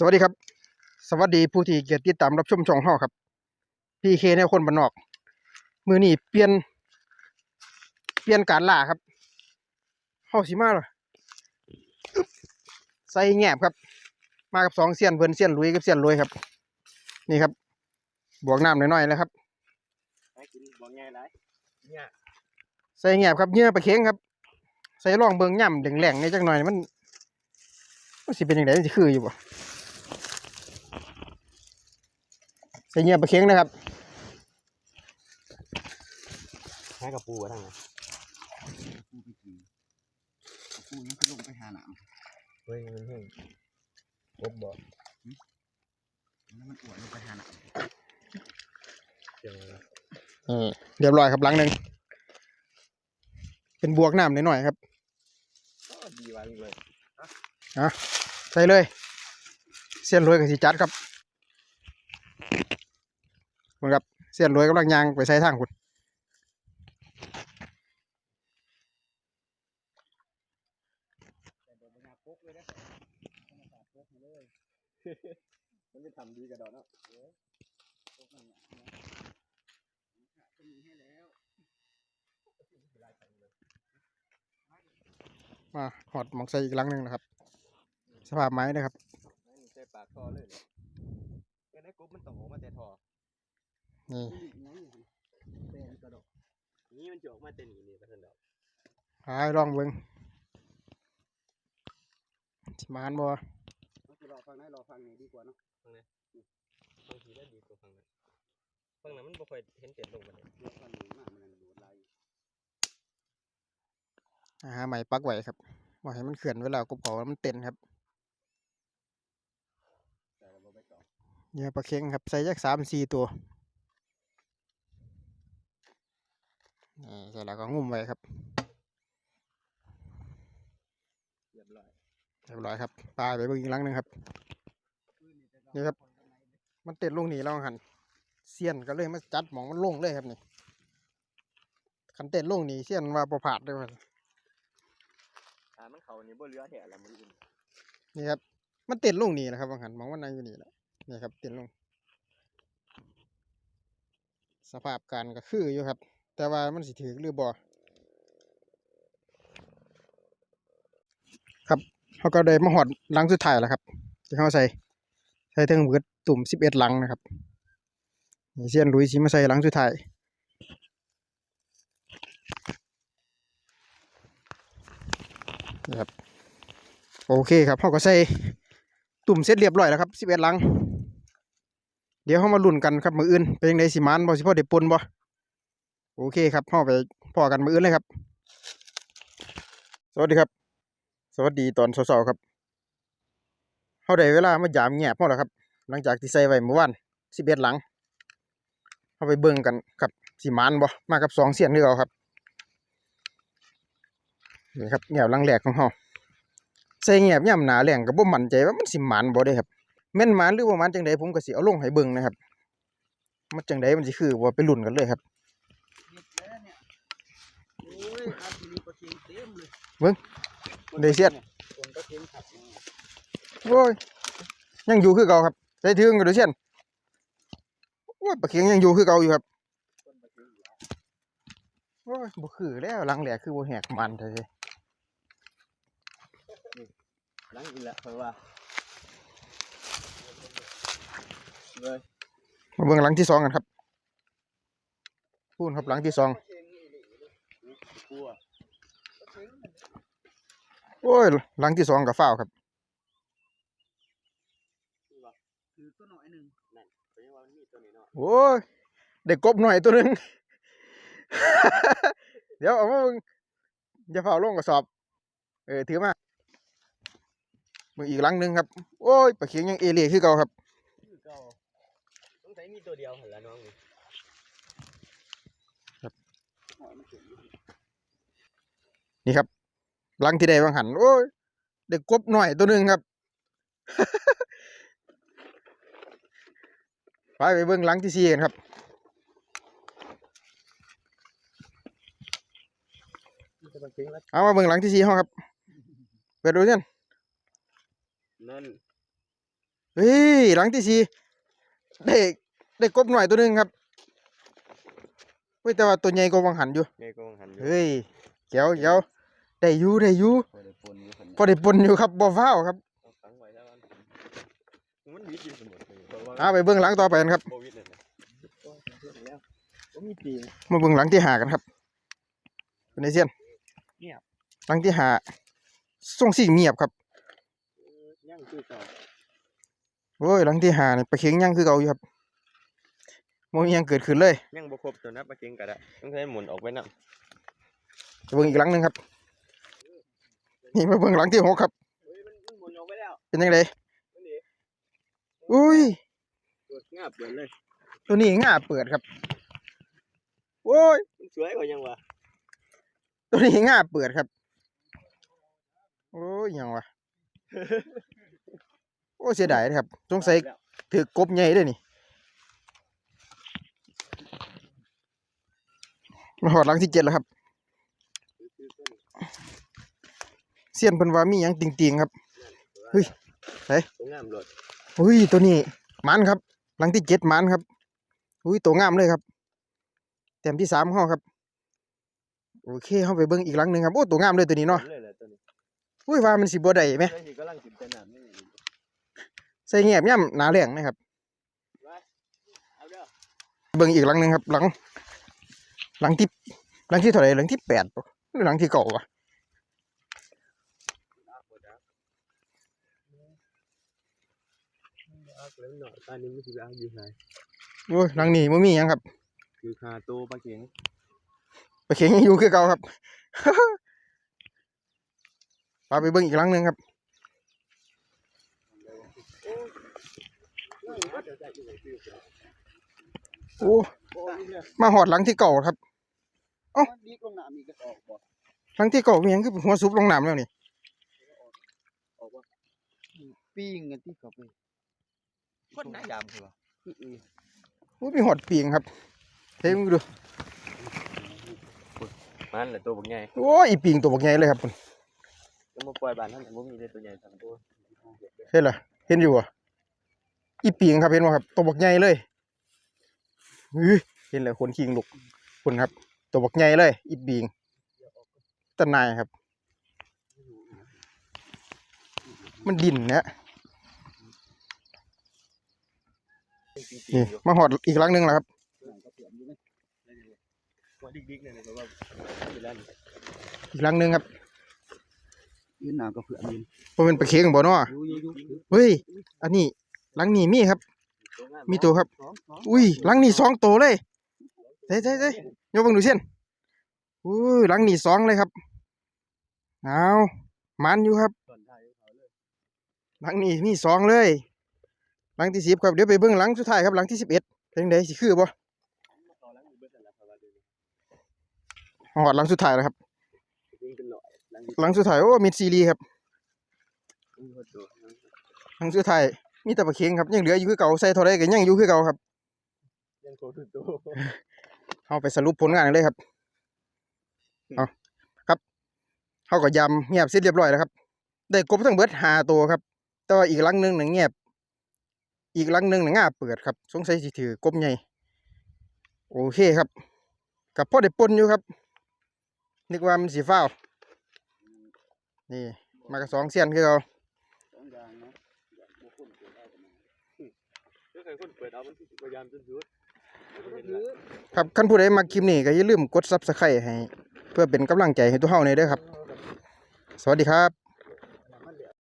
สวัสดีครับ สวัสดีผู้ที่เกียรติติดตามรับชมช่องเฮาครับพีเคแนวคนบ้านนอก มือนี้เปลี่ยน เปลี่ยนการล่าครับเฮาสิมาล่ะอึ๊บใส่แงบครับ มากับสองเสี้ยนเพิ่นเสี้ยนลุยกับเสี้ยนรวยครับ นี่ครับ บวกน้ำหน่อยๆแล้วครับให้กินบ่ง่ายหลายเนี่ยใส่แงบครับเหงื่อปลาเค็งครับ ใส่ร่องเบิงย่ำแหลงๆในจักหน่อยมันมันสิเป็นยังไงมันสิคืออยู่บ่ใส่เหงื่อปลาเค็งนะครับให้กับปูว่าทางไหนปูไปกินปูยังคือลงไปหาหนามเฮ้ยมันเพิ่งกบบ่แล้วมันอวดลงไปหาหนามเจ๋งเลยนี่เรียบร้อยครับหลังหนึ่งเป็นบวกน้ำหน่อยๆครับก็ดีไว้เลยใส่เลย เสี้ยนรวยกับสีจัดครับ เหมือนกับเสี้ยนรวยกำลังยางไปใส่ทางคุณมันจะทำดีกับดอกเนาะมาหอดหมองใส่อีกหลังหนึ่งนะครับ สภาพไม้นะครับให้มันใส่ปากท่อเลยเลยก็ได้กบมันต้องออกมาแต่ท่อ นี่เป็นกระดอกนี่มันจะออกมาแต่นี่นี่กระทันดอกหายลองเบิ้งสิมานบ่เราจะรอฟังไหนรอฟังนี้ดีกว่าเนาะบางทีได้ดีกว่าฝั่งนั้นฝั่งนั้นมันบ่ค่อยเห็นเต็มลงมาเลยรอฟังนี้มากมันดูดไหลอ่าหาใหม่ปักไว้ครับว่าให้มันเขื่อนเวลากบเขาแล้วมันเต้นครับแต่เราไปต่อเหยื่อปลาเค็งครับใส่จักสามสี่ตัว นี่ใส่แล้วก็งุ่มไว้ครับเรียบร้อยเรียบร้อยครับปลาไปเบิ่งอีกหลังหนึ่งครับนี่ครับ มันเต้นลงนี่แล้วหันเสี้ยนก็เลยมาจัดหมองมันลงเลยครับนี่คันเต้นลงนี่เสี้ยนว่าประพลาดเลยครับอ่ามันเขานี่บ่เหลือแท้ละมืออื่นนี่ครับ มันเต้นลงนี่นะครับว่าหันหมองมันนั่งอยู่นี่แหละนี่ครับเต้นลง สภาพการก็คืออยู่ครับ แต่ว่ามันสิถือหรือบ่ครับเขาก็ได้มาหอดหลังสุดท้ายแล้วครับที่เขาใส่ใส่ถึงเบิดตุ่มสิบเอ็ดหลังนะครับเสียนลุยสีมาใส่หลังสุดท้ายนี่ครับโอเคครับเขาก็ใส่ตุ่มเสร็จเรียบร้อยแล้วครับสิบเอ็ดหลัง เดี๋ยวเขามาลุ้นกันครับมืออื่นเป็นยังไงสิมานบ่สิพ่อเด็ดปนบ่ โอเคครับเข้าไปพอกันมืออื่นเลยครับ สวัสดีครับ สวัสดีตอนเช้าๆครับเขาได้เวลามายามแงบพอแล้วครับ หลังจากที่ใส่ไว้เมื่อวานสิบเอ็ดหลังเข้าไปเบิ่งกันครับสิมานบ่มากับสองเสียนคือเราครับนี่ครับแงบลังแรกของเขาใส่แงบย่ำหนาแรงก็บ่มั่นใจว่ามันสิหมานบ่ได้ครับแม่นหมานหรือว่หมานจังใดผมก็สิเอาลงให้เบิ่งนะครับ มันจังใดมันสิคือว่าไปลุ้นกันเลยครับ เด็ดแล้วเนี่ย โอ้ยอาทีนี้ปลาเค็งเต็มเลยได้เสียดคนปลาเค็งขัดโอ้ยยังอยู่คือเก่าครับใส่ถึงก็ดูเช่นโอ้ยปลาเข็งยังอยู่คือเก่าอยู่ครับคนปลาเค็งอยู่โอ้ยบ่คือแล้วหลังแหลกคือบ่แหกมันแท้หลังอีกแล้วเพราะว่าเลยๆมาเบิ่งหลังที่สองกันครับพูนครับหลังที่สอง โอ้ยหลังที่สองกับฝ้าวครับคือตัวหน่อยหนึ่งนั่นเพราะว่ามันมีตัวนี้เนาะโอ้ยได้กบหน่อยตัวหนึงเดี๋ยวเอามาเบิ่งอย่าฝ้าวลงกระสอบ เออถือมาเบิ่งอีกหลังหนึงครับ โอ้ยปลาเข็งยังเอเล่คือเก่าครับคือเก่าสงสัยมีตัวเดียวหั่นละน้องนี่หอยมั นเข็งอยู่นี่ครับหลังที่ได้บางหันโอ้ยได้กบหน่อยตัวหนึงครับไปไปเบิ่งหลังที่สี่กันครับมันจะมาเก่งแล้วเอามาเบิ่งหลังที่สี่ห้องครับเปิดดูเช่นนั่นไปเฮ้ยหลังที่สี่ได้ได้กบหน่อยตัวหนึงครับเฮ้ยแต่ว่าตัวใหญ่กว่าวังหันอยู่ไงก็หันอยู่เฮ้ยเดี๋ยวเดี๋ยว ได้อยู่ได้อยู่พอได้ปนอยู่คนพอได้ปนอยู่ครับบ่ฟ้าวครับเอาฝังไว้แล้วกันมันวิดอยู่เสมอเลยเพราะว่าเอาไปเบื้องหลังต่อไปกันครับโควิดเลยนะแล้วก็มีปีงมาเบื้องหลังที่หากันครับเป็นไอเซียนเงียบหลังที่หาส่งสิ่งเงียบครับย่างคือเก่าโอ้ยหลังที่หานี่ปลาเข็งยังคือเก่าอยู่ครับโมมีหยังเกิดขึ้นเลยย่างบ่ครบตัวนะปลาเก่งก็ได้ต้องใช้หมุนออกไปนำจะเบิ่งอีกหลังหนึ่งครับ นี่มาเบิ่งหลังที่หกครับเฮ้ยมันมันหมุนออกไปแล้วเป็นยังไงมันนี่อุ้ยเปิดงาบเปิดเลย ตัวนี้ง่าเปิดครับ โอ้ยมันสวยกว่ายังวะ ตัวนี้ง่าเปิดครับ โอ้ยหยังวะ โอ้ยเสียดายนะครับสงสัยถือกบใหญ่ด้วยนี่มาหอดหลังที่เจ็ดแล้วครับ เสียนเพิ่นว่ามีหยังติงๆครับเฮ้ยไหนตัวงามโลดอุ้ยตัวนี้มันครับ หลังที่เจ็ดมันครับอุ้ยตัวงามเลยครับแต้มที่สามห้อครับโอเคเข้าไปเบิ้งอีกหลังหนึ่งครับโอ้ตัวงามเลยตัวนี้เนาะเลยแหละตัวนี้อุ้ยว่ามันสิบ่ได้ไหมเลยที่กำลังกินแต่น้ำนี่ใส่เงียบย่ำหนาแรงนะครับเอาเด้อเบิ้งอีกหลังหนึ่งครับ หลัง หลังที่หลังที่เท่าไหร่หลังที่แปดปะหรือหลังที่เก่าวะ เอาแล้ว หน่อยตอนนี้มันสิเอาอยู่ไหนโอ้ยหลังนี้ไม่มีหยังครับ คือคาตัวปลาเก่งไปเข็งยังอยู่คือเก่าครับ พาไปเบิ้งอีกหลังหนึ่งครับ โอ้ มาหอดหลังที่เก่าครับเอ้าดีกลงน้ำมีกระออกบ่หลังที่เก่ามีหยังคือหัวซุปลงน้ำแล้วนี่ออกบ่ปิ้งกันที่เขาไป คนหน้ายามคือวะอื้อโอ้มีหอดปีงครับเฮ้ยมึงดูมันแหละตัวบักใหญ่โอ้ยอีปีงตัวบักใหญ่เลยครับคุณต้องมาปล่อยบ้านท่านบ่มีเลยตัวใหญ่ทั้งตัวเห็นเหรอเห็นอยู่อะอีปีงครับเห็นไหมครับตัวบักใหญ่เลยอื้อเห็นเลยคนคิงลุกคุณครับ ตัวบักใหญ่เลย อีปีงตะนายครับ มันดินเนี่ย นี่มาหอดอีกครั้งหนึ่งแล้วครับๆก็เปลี่ยนอยู่นะว่าดิกๆเนี่ยนะเพราะว่าอยู่แล้วอีกครั้งหนึ่งครับยืนหน้าก็เผื่อยืนเพราะเป็นปลาเค็งบ่เนาะอยู่อยู่อยู่เฮ้ยอันนี้หลังนี้มีครับตัวงามมีตัวครับสองสองอุ้ยหลังนี้สองตัวเลยเฮ้ยเฮ้ยเฮ้ยยกเบังดูเช่นอุ้ยหลังนี้สองเลยครับเอามันอยู่ครับต้นท้ายของเขาเลยหลังนี้มีสองเลย หลังที่สิบครับเดี๋ยวไปเบิ้งหลังสุดท้ายครับหลังที่สิบเอ็ดเป็นไงสิคือบ่ต่อหลังอยู่เบิดนั่นแหละเพราะว่าเดี๋ยวนี้หอดหลังสุดท้ายแล้วครับวิ่งเป็นหน่อยหลังหลังสุดท้ายโอ้มิดซีรีส์ครับวิ่งคนตัวหลังสุดท้ายมีแต่ปลาเค็งครับยังเหลืออยู่คือเก่าใส่เท่าไรก็ยังอยู่คือเก่าครับยังโคตรตัวเอาไปสรุปผลงานกันเลยครับเอาครับเขาก็ยำเงียบเสร็จเรียบร้อยแล้วครับ ได้กบทั้งเบิดหาตัวครับ แต่ว่าอีกหลังหนึงหนึ่งเงียบ อีกลังหนึงหนึ่งง่าเปิดครับ สงสัยสิถือกบใหญ่โอเคครับ กับพ่อได้ปนอยู่ครับ นึกว่ามันสีฟ้านี่ มากับสองเสียนคือเราสองอย่างนะอยากบ่คนเกิดได้กันนะถ้าครับขั้นผู้ใดมาคลิปนี้ก็อย่าลืมกดซับสไครต์ให้ เพื่อเป็นกำลังใจให้ตัวเฮาในด้อครับ สวัสดีครับ